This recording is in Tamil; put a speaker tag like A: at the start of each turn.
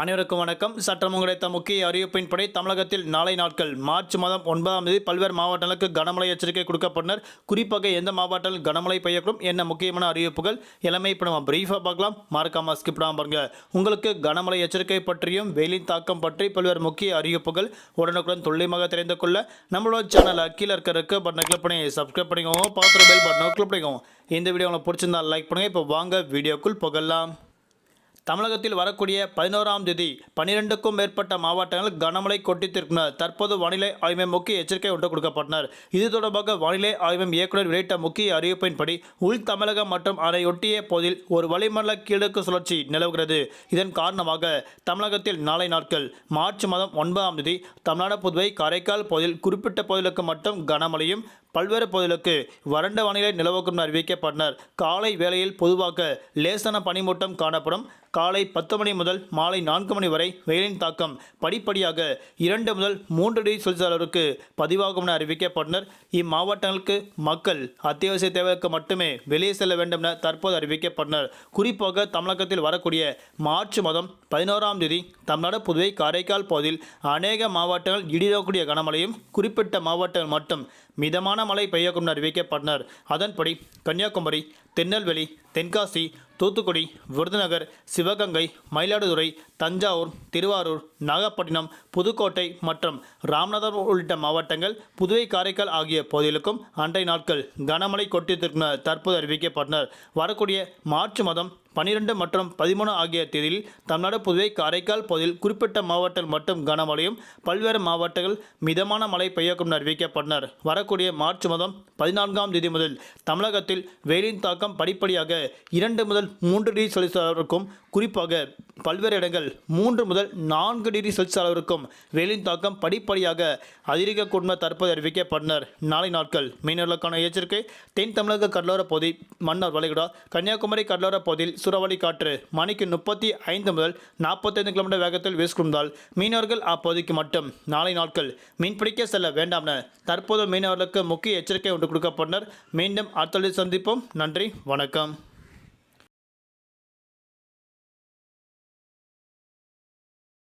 A: அனைவருக்கும் வணக்கம். சட்டம் கிடைத்த முக்கிய அறிவிப்பின்படி தமிழகத்தில் நாளை நாட்கள் மார்ச் மாதம் ஒன்பதாம் தேதி பல்வேறு மாவட்டங்களுக்கு கனமழை எச்சரிக்கை கொடுக்கப்பட்டனர். குறிப்பாக எந்த மாவட்டத்தில் கனமழை பெய்யக்கூடும் என்ன முக்கியமான அறிவிப்புகள் எல்லாமே இப்போ நம்ம பிரீஃபாக பார்க்கலாம். மறக்காம ஸ்கிப் பாருங்க. உங்களுக்கு கனமழை எச்சரிக்கை பற்றியும் வெயிலின் தாக்கம் பற்றி பல்வேறு முக்கிய அறிவிப்புகள் உடனுக்குடன் துல்லியமாக தெரிந்து கொள்ள நம்மளோட சேனல் கீழே இருக்கிறதுக்கு பட்டனை கிளிக் பண்ணி சப்ஸ்கிரைப் பண்ணிக்கோங்க. பார்த்துட்டு பெல் பட்டனை கிளிக் பண்ணிக்கோங்க. இந்த வீடியோ உங்களுக்கு பிடிச்சிருந்தா லைக் பண்ணுங்கள் இப்போ வாங்க வீடியோக்குள் புகழலாம் தமிழகத்தில் வரக்கூடிய பதினோராம் தேதி பன்னிரெண்டுக்கும் மேற்பட்ட மாவட்டங்கள் கனமழை கொட்டித்திருக்கின்றனர் தற்போது வானிலை ஆய்வு முக்கிய எச்சரிக்கை ஒன்று கொடுக்கப்பட்டனர். இது தொடர்பாக வானிலை ஆய்வு இயக்குநர் வெளியிட்ட முக்கிய அறிவிப்பின்படி உள் தமிழகம் மற்றும் அதையொட்டிய பகுதியில் ஒரு வளிமண்டல கீழக்கு சுழற்சி நிலவுகிறது. இதன் காரணமாக தமிழகத்தில் நாளை நாட்கள் மார்ச் மாதம் ஒன்பதாம் தேதி தமிழ்நாடு புதுவை காரைக்கால் பகுதியில் குறிப்பிட்ட பகுதிகளுக்கு மட்டும் கனமழையும் பல்வேறு பகுதிகளுக்கு வறண்ட வானிலை நிலவுக்கும் அறிவிக்கப்பட்டனர். காலை வேளையில் பொதுவாக லேசான பனிமூட்டம் காணப்படும். காலை பத்து மணி முதல் மாலை நான்கு மணி வரை வெயிலின் தாக்கம் படிப்படியாக இரண்டு முதல் மூன்று டிகிரி செல்சியஸ் அளவிற்கு பதிவாகும் என அறிவிக்கப்பட்டனர். இம்மாவட்டங்களுக்கு மக்கள் அத்தியாவசிய தேவைக்கு மட்டுமே வெளியே செல்ல வேண்டும் என தற்போது அறிவிக்கப்பட்டனர். குறிப்பாக தமிழகத்தில் வரக்கூடிய மார்ச் மாதம் பதினோராம் தேதி தமிழ்நாடு புதுவை காரைக்கால் பகுதியில் அநேக மாவட்டங்கள் இடியக்கூடிய கனமழையும் குறிப்பிட்ட மாவட்டங்கள் மட்டும் மிதமான மழை பெய்யக்கும் என அறிவிக்கப்பட்டனர். அதன்படி கன்னியாகுமரி திருநெல்வேலி தென்காசி தூத்துக்குடி விருதுநகர் சிவகங்கை மயிலாடுதுறை தஞ்சாவூர் திருவாரூர் நாகப்பட்டினம் புதுக்கோட்டை மற்றும் ராமநாதபுரம் உள்ளிட்ட மாவட்டங்கள் புதுவை காரைக்கால் ஆகிய பகுதிகளுக்கும் அன்றைய நாட்கள் கனமழை கொட்டித்திருக்கிற தற்போது அறிவிக்கப்பட்டனர். வரக்கூடிய மார்ச் மாதம் பனிரெண்டு மற்றும் பதிமூணு ஆகிய தேதியில் தமிழ்நாடு புதுவை காரைக்கால் பகுதியில் குறிப்பிட்ட மாவட்டங்கள் மற்றும் கனமழையும் பல்வேறு மாவட்டங்கள் மிதமான மழை பெய்யக்கும் என அறிவிக்கப்பட்டனர். வரக்கூடிய மார்ச் மாதம் பதினான்காம் தேதி முதல் தமிழகத்தில் வெயிலின் தாக்கம் படிப்படியாக இரண்டு முதல் மூன்று டிகிரி செல்சியஸ் குறிப்பாக பல்வேறு இடங்கள் மூன்று முதல் நான்கு டிகிரி செல்சியஸ் அளவிற்கும் வெயிலின் தாக்கம் படிப்படியாக அதிகரிக்க கூடும் தற்போது அறிவிக்கப்பட்டனர் நாளை நாட்கள் மீனவர்களுக்கான எச்சரிக்கை. தென் தமிழக கடலோர பகுதி மன்னார் வளைகுடா கன்னியாகுமரி கடலோர பகுதியில் சூறாவளி காற்று மணிக்கு முப்பத்தி ஐந்து முதல் நாற்பத்தைந்து கிலோமீட்டர் வேகத்தில் வீசுகின்றால் மீனவர்கள் அப்பகுதிக்கு மட்டும் நாளை நாட்கள் மீன்பிடிக்க செல்ல வேண்டாம் என தற்போது மீனவர்களுக்கு முக்கிய எச்சரிக்கை ஒன்று கொடுக்கப்பட்டனர். மீண்டும் அடுத்த சந்திப்போம். நன்றி வணக்கம்.